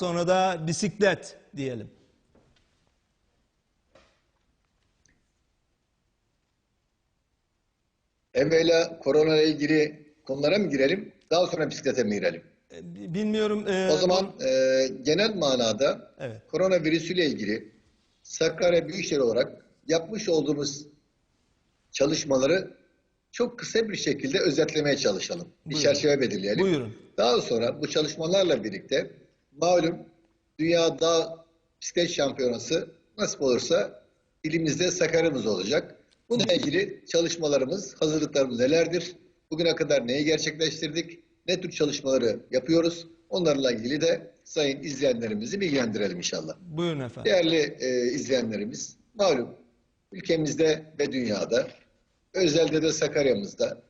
Sonra da bisiklet diyelim. Evvela korona ile ilgili konulara mı girelim? Daha sonra bisiklete mi girelim? E, Bilmiyorum. e, O zaman e, genel manada Evet. koronavirüsüyle ilgili Sakarya Büyükşehir olarak yapmış olduğumuz çalışmaları çok kısa bir şekilde özetlemeye çalışalım. Bir Buyurun. çerçeve belirleyelim. Buyurun. Daha sonra bu çalışmalarla birlikte malum Dünya Dağ Bisiklet Şampiyonası nasip olursa ilimizde Sakarya'mız olacak. Bununla ilgili çalışmalarımız, hazırlıklarımız nelerdir? Bugüne kadar neyi gerçekleştirdik? Ne tür çalışmaları yapıyoruz? Onlarla ilgili de sayın izleyenlerimizi bilgilendirelim inşallah. Buyurun efendim. Değerli e, izleyenlerimiz, malum ülkemizde ve dünyada, özellikle de Sakarya'mızda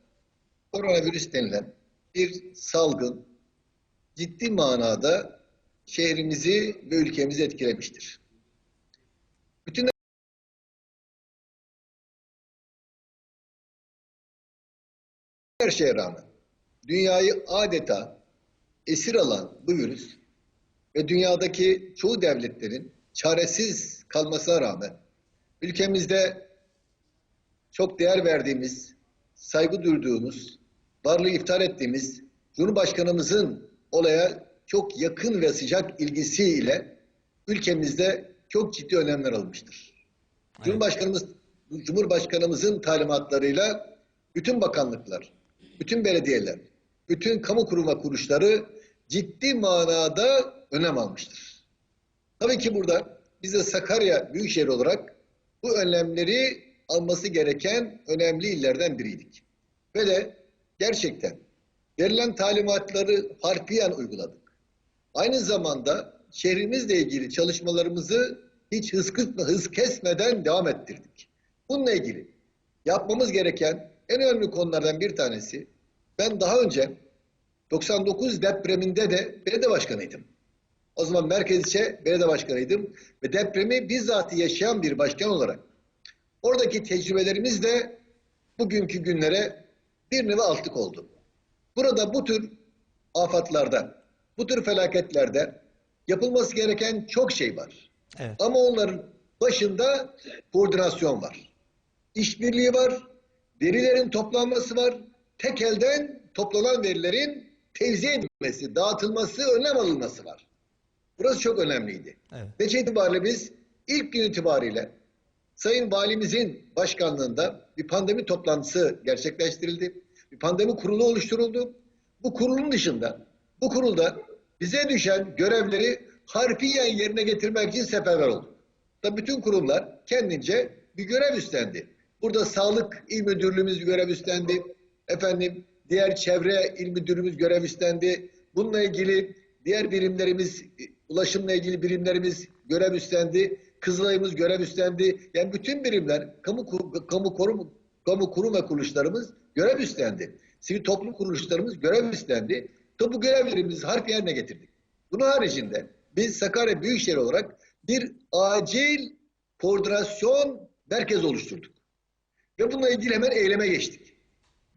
koronavirüs denilen bir salgın ciddi manada şehrimizi ve ülkemizi etkilemiştir. Bütün her şeye rağmen dünyayı adeta esir alan bu virüs ve dünyadaki çoğu devletlerin çaresiz kalmasına rağmen ülkemizde çok değer verdiğimiz, saygı duyduğumuz, varlığı iftar ettiğimiz Cumhurbaşkanımızın olaya çok yakın ve sıcak ilgisiyle ülkemizde çok ciddi önlemler almıştır. Cumhurbaşkanımız Cumhurbaşkanımızın talimatlarıyla bütün bakanlıklar, bütün belediyeler, bütün kamu kurum ve kuruluşları ciddi manada önem almıştır. Tabii ki burada biz de Sakarya Büyükşehir olarak bu önlemleri alması gereken önemli illerden biriydik. Ve de gerçekten verilen talimatları harfiyen uyguladık. Aynı zamanda şehrimizle ilgili çalışmalarımızı hiç hız, hız kesmeden devam ettirdik. Bununla ilgili yapmamız gereken en önemli konulardan bir tanesi ben daha önce 99 depreminde de belediye başkanıydım. O zaman Merkez İlçe Belediye Başkanıydım ve depremi bizzat yaşayan bir başkan olarak oradaki tecrübelerimiz de bugünkü günlere bir nevi altlık oldu. Burada bu tür afatlarda, bu tür felaketlerde yapılması gereken çok şey var. Evet. Ama onların başında koordinasyon var. İşbirliği var, verilerin toplanması var, tek elden toplanan verilerin tevzi edilmesi, dağıtılması, önlem alınması var. Burası çok önemliydi. Evet. Netice itibariyle biz ilk gün itibariyle Sayın Valimizin başkanlığında bir pandemi toplantısı gerçekleştirildi. Bir pandemi kurulu oluşturuldu. Bu kurulun dışında, bu kurulda bize düşen görevleri harfiyen yerine getirmek için seferber olduk. Tabii bütün kurumlar kendince bir görev üstlendi. Burada Sağlık İl Müdürlüğümüz görev üstlendi. Efendim diğer çevre il müdürümüz görev üstlendi. Bununla ilgili diğer birimlerimiz, ulaşımla ilgili birimlerimiz görev üstlendi. Kızılay'ımız görev üstlendi. Yani bütün birimler, kamu, kamu, korum, kamu kurum ve kuruluşlarımız görev üstlendi. Sivil toplum kuruluşlarımız görev üstlendi. Bu görevlerimizi harf yerine getirdik. Bunun haricinde biz Sakarya Büyükşehir olarak bir acil koordinasyon merkezi oluşturduk. Ve bununla ilgili hemen eyleme geçtik.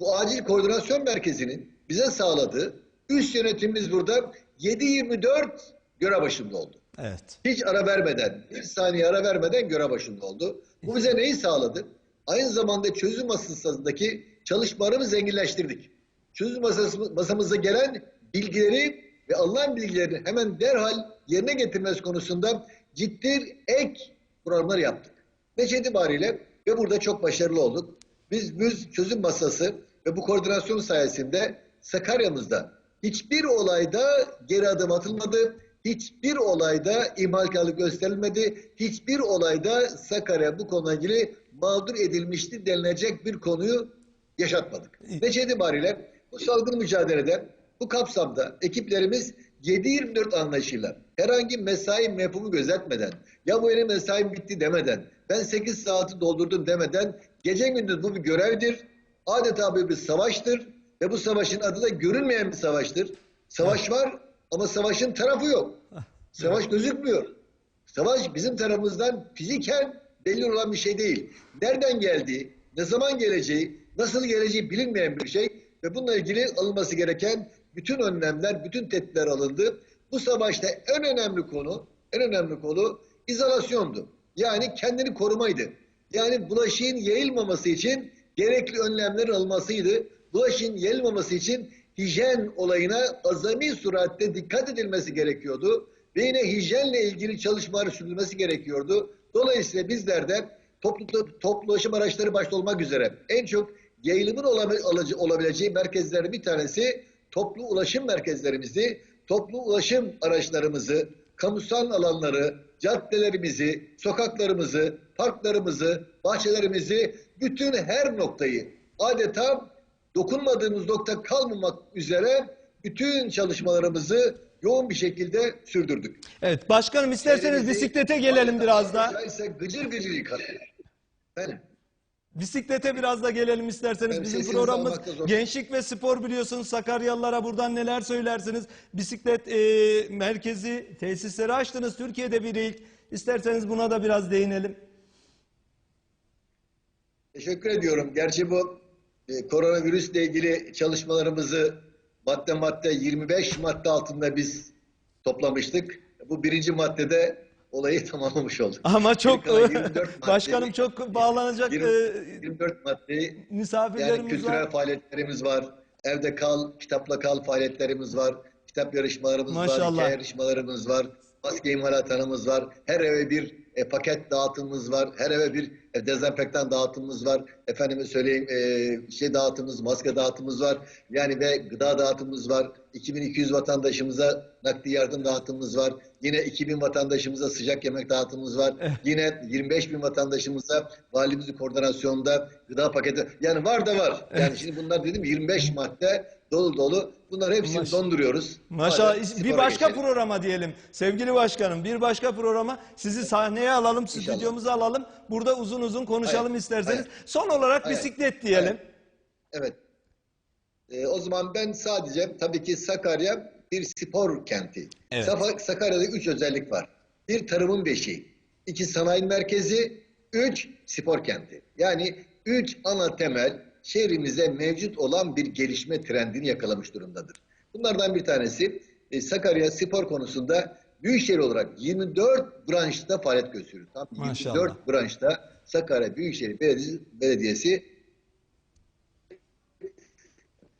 Bu acil koordinasyon merkezinin bize sağladığı üst yönetimimiz burada 7-24 görev başında oldu. Evet. Hiç ara vermeden, bir saniye ara vermeden görev başında oldu. Bu bize neyi sağladı? Aynı zamanda çözüm masasındaki çalışmalarımızı zenginleştirdik. Çözüm masası, masamıza gelen bilgileri ve alınan bilgileri hemen derhal yerine getirmesi konusunda ciddi ek programlar yaptık. Netice itibariyle ve burada çok başarılı olduk. Biz biz çözüm masası ve bu koordinasyon sayesinde Sakarya'mızda hiçbir olayda geri adım atılmadı. Hiçbir olayda ihmalkarlık gösterilmedi. Hiçbir olayda Sakarya bu konuyla ilgili mağdur edilmişti denilecek bir konuyu yaşatmadık. Netice itibariyle bu salgın mücadelede bu kapsamda ekiplerimiz 7-24 anlayışıyla herhangi mesai mefhumu gözetmeden ya bu benim mesaim bitti demeden ben 8 saati doldurdum demeden gece gündüz bu bir görevdir. Adeta bir, bir savaştır ve bu savaşın adı da görünmeyen bir savaştır. Savaş var ama savaşın tarafı yok. Savaş gözükmüyor. Savaş bizim tarafımızdan fiziken belli olan bir şey değil. Nereden geldiği, ne zaman geleceği, nasıl geleceği bilinmeyen bir şey ve bununla ilgili alınması gereken bütün önlemler, bütün tedbirler alındı. Bu savaşta en önemli konu, en önemli konu izolasyondu. Yani kendini korumaydı. Yani bulaşığın yayılmaması için gerekli önlemler almasıydı. Bulaşığın yayılmaması için hijyen olayına azami suratte dikkat edilmesi gerekiyordu. Ve yine hijyenle ilgili çalışmalar sürdürülmesi gerekiyordu. Dolayısıyla bizler de toplu, toplu ulaşım araçları başta olmak üzere en çok yayılımın olabileceği merkezlerin bir tanesi toplu ulaşım merkezlerimizi, toplu ulaşım araçlarımızı, kamusal alanları, caddelerimizi, sokaklarımızı, parklarımızı, bahçelerimizi, bütün her noktayı adeta dokunmadığımız nokta kalmamak üzere bütün çalışmalarımızı yoğun bir şekilde sürdürdük. Evet başkanım isterseniz Elimizi- bisiklete gelelim biraz da. Caizse gıcır gıcır yıkadık. Efendim, Bisiklete biraz da gelelim isterseniz. Ben Bizim programımız gençlik ve spor biliyorsunuz. Sakaryalılara buradan neler söylersiniz? Bisiklet e, merkezi tesisleri açtınız. Türkiye'de bir ilk. İsterseniz buna da biraz değinelim. Teşekkür ediyorum. Gerçi bu e, koronavirüsle ilgili çalışmalarımızı madde madde 25 madde altında biz toplamıştık. Bu birinci maddede olayı tamamlamış olduk. Ama çok Geri kalan 24 maddeyi- başkanım çok bağlanacak 20 e, 24 maddeyi yani misafirlerimiz kültürel var. faaliyetlerimiz var. Evde kal, kitapla kal faaliyetlerimiz var. Kitap yarışmalarımız var, Maşallah. hikaye yarışmalarımız var. Maske imalathanımız var. Her eve bir e, paket dağıtımımız var. Her eve bir e, dezenfektan dağıtımımız var. Efendime söyleyeyim e, şey dağıtımımız, maske dağıtımımız var. Yani ve gıda dağıtımımız var. 2200 vatandaşımıza nakdi yardım dağıtımımız var. Yine 2000 vatandaşımıza sıcak yemek dağıtımımız var. Yine 25 bin vatandaşımıza valimizin koordinasyonunda gıda paketi. Yani var da var. Yani şimdi bunlar dedim 25 madde dolu dolu. Bunlar hepsini Maş- donduruyoruz. Maşallah Hadi bir başka geçelim. programa diyelim. Sevgili başkanım bir başka programa sizi sahneye alalım, İnşallah. stüdyomuza alalım. Burada uzun uzun konuşalım Hayır, isterseniz. hayır. Son olarak Hayır, bisiklet diyelim. hayır. Evet. Ee, o zaman ben sadece tabii ki Sakarya bir spor kenti. Evet. Sakarya'da üç özellik var. Bir tarımın beşiği, iki sanayi merkezi, üç spor kenti. Yani üç ana temel şehrimizde mevcut olan bir gelişme trendini yakalamış durumdadır. Bunlardan bir tanesi e, Sakarya spor konusunda Büyükşehir olarak 24 branşta faaliyet gösteriyor. Tam Maşallah. 24 branşta Sakarya Büyükşehir Belediyesi, Belediyesi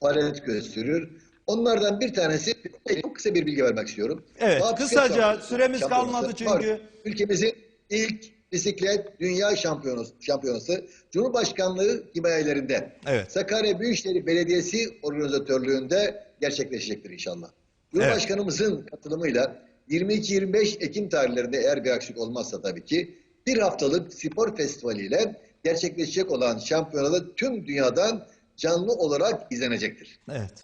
faaliyet gösteriyor. Onlardan bir tanesi çok kısa bir bilgi vermek istiyorum. Evet, Daha kısaca, şampiyonası- süremiz şampiyonası kalmadı çünkü. var. Ülkemizin ilk bisiklet dünya şampiyonası, şampiyonası Cumhurbaşkanlığı himayelerinde Evet. Sakarya Büyükşehir Belediyesi organizatörlüğünde gerçekleşecektir inşallah. Cumhurbaşkanımızın katılımıyla 22-25 Ekim tarihlerinde eğer bir aksilik olmazsa tabii ki bir haftalık spor festivaliyle gerçekleşecek olan şampiyonada tüm dünyadan canlı olarak izlenecektir. Evet.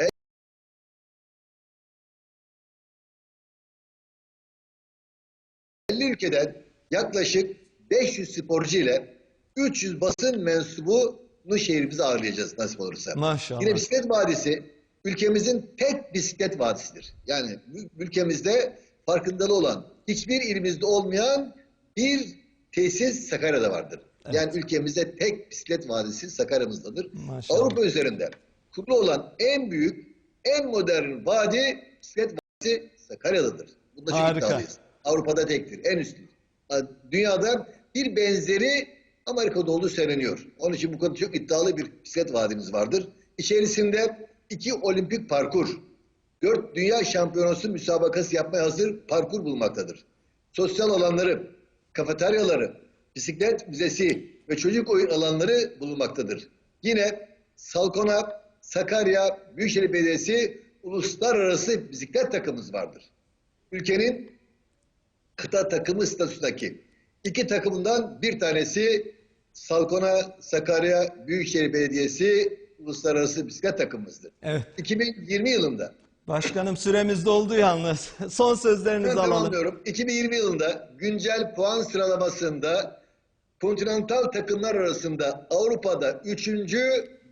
...50 ülkeden yaklaşık 500 sporcu ile 300 basın mensubunu şehrimize ağırlayacağız nasip olursa. Maşallah. Yine bisiklet vadisi ülkemizin tek bisiklet vadisidir. Yani ül- ülkemizde farkındalığı olan, hiçbir ilimizde olmayan bir tesis Sakarya'da vardır. Yani ülkemizde tek bisiklet vadisi Sakarya'mızdadır. Maşallah. Avrupa üzerinde kurulu olan en büyük, en modern vadi bisiklet vadisi Sakarya'dadır. Bunda çok Harika. iddialıyız. Avrupa'da tektir, en. Ha, Dünyada bir benzeri Amerika'da olduğu söyleniyor. Onun için bu konuda çok iddialı bir bisiklet vadimiz vardır. İçerisinde iki olimpik parkur, dört dünya şampiyonası müsabakası yapmaya hazır parkur bulunmaktadır. Sosyal alanları, kafeteryaları, bisiklet müzesi ve çocuk oyun alanları bulunmaktadır. Yine Salkona, Sakarya, Büyükşehir Belediyesi uluslararası bisiklet takımımız vardır. Ülkenin kıta takımı statüsündeki iki takımından bir tanesi Salkona, Sakarya, Büyükşehir Belediyesi uluslararası bisiklet takımımızdır. Evet. 2020 yılında Başkanım süremiz doldu yalnız. Son sözlerinizi ben alalım. tamamlıyorum. 2020 yılında güncel puan sıralamasında kontinental takımlar arasında Avrupa'da üçüncü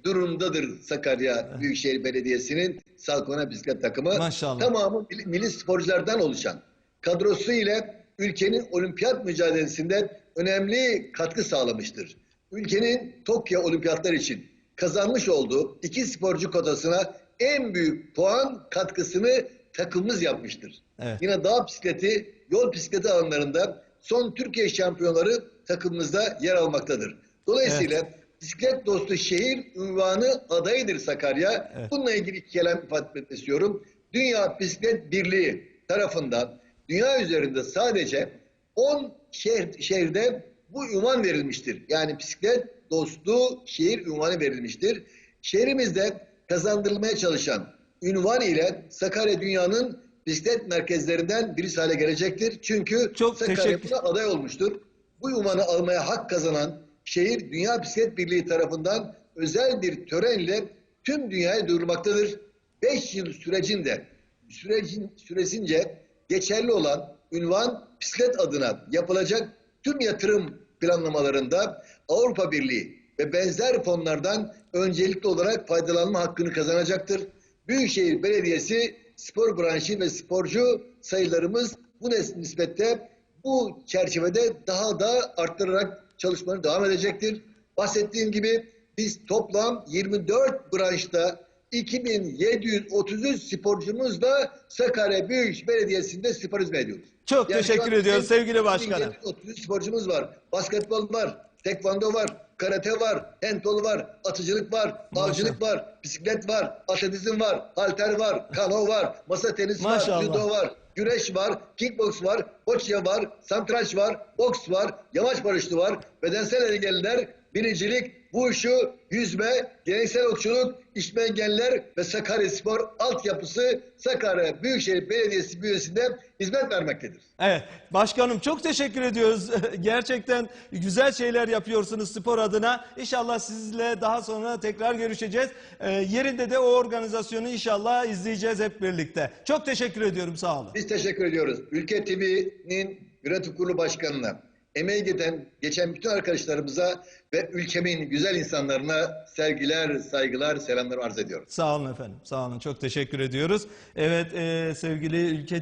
durumdadır Sakarya Büyükşehir Belediyesi'nin Salkona bisiklet takımı. Maşallah. Tamamı milli, sporculardan oluşan kadrosu ile ülkenin olimpiyat mücadelesinde önemli katkı sağlamıştır. Ülkenin Tokyo olimpiyatları için kazanmış olduğu iki sporcu kotasına en büyük puan katkısını takımımız yapmıştır. Evet. Yine dağ bisikleti, yol bisikleti alanlarında son Türkiye şampiyonları takımımızda yer almaktadır. Dolayısıyla bisiklet dostu şehir ünvanı adayıdır Sakarya. Evet. Bununla ilgili iki kelam ifade etmek istiyorum. Dünya Bisiklet Birliği tarafından dünya üzerinde sadece 10 şehir, şehirde bu ünvan verilmiştir. Yani bisiklet dostu şehir ünvanı verilmiştir. Şehrimizde kazandırılmaya çalışan ünvan ile Sakarya dünyanın bisiklet merkezlerinden birisi hale gelecektir. Çünkü Çok Sakarya buna aday olmuştur. Bu ünvanı almaya hak kazanan şehir Dünya Bisiklet Birliği tarafından özel bir törenle tüm dünyaya duyurulmaktadır. 5 yıl sürecinde sürecin süresince geçerli olan ünvan bisiklet adına yapılacak tüm yatırım planlamalarında Avrupa Birliği ve benzer fonlardan öncelikli olarak faydalanma hakkını kazanacaktır. Büyükşehir Belediyesi spor branşı ve sporcu sayılarımız bu nispette bu çerçevede daha da arttırarak çalışmaları devam edecektir. Bahsettiğim gibi biz toplam 24 branşta 2733 sporcumuzla Sakarya Büyükşehir Belediyesi'nde spor hizmet ediyoruz. Çok Yani teşekkür ediyoruz sevgili başkanım. 2733 sporcumuz var. Basketbol var, tekvando var, karate var, handbol var, atıcılık var, avcılık var, bisiklet var, atletizm var, halter var, kano var, masa tenisi var, Maşallah. judo var, güreş var, kickbox var, boccia var, santraç var, boks var, yamaç paraşütü var, bedensel engelliler, binicilik, wushu, yüzme, geleneksel okçuluk, işme engelliler ve Sakarya Spor altyapısı Sakarya Büyükşehir Belediyesi bünyesinde hizmet vermektedir. Evet başkanım çok teşekkür ediyoruz. Gerçekten güzel şeyler yapıyorsunuz spor adına. İnşallah sizle daha sonra tekrar görüşeceğiz. Ee, yerinde de o organizasyonu inşallah izleyeceğiz hep birlikte. Çok teşekkür ediyorum sağ olun. Biz teşekkür ediyoruz. Ülke TV'nin yönetim kurulu başkanına, emeği geçen, geçen bütün arkadaşlarımıza ve ülkemin güzel insanlarına sevgiler, saygılar, selamlar arz ediyorum. Sağ olun efendim. Sağ olun. Çok teşekkür ediyoruz. Evet e, sevgili ülke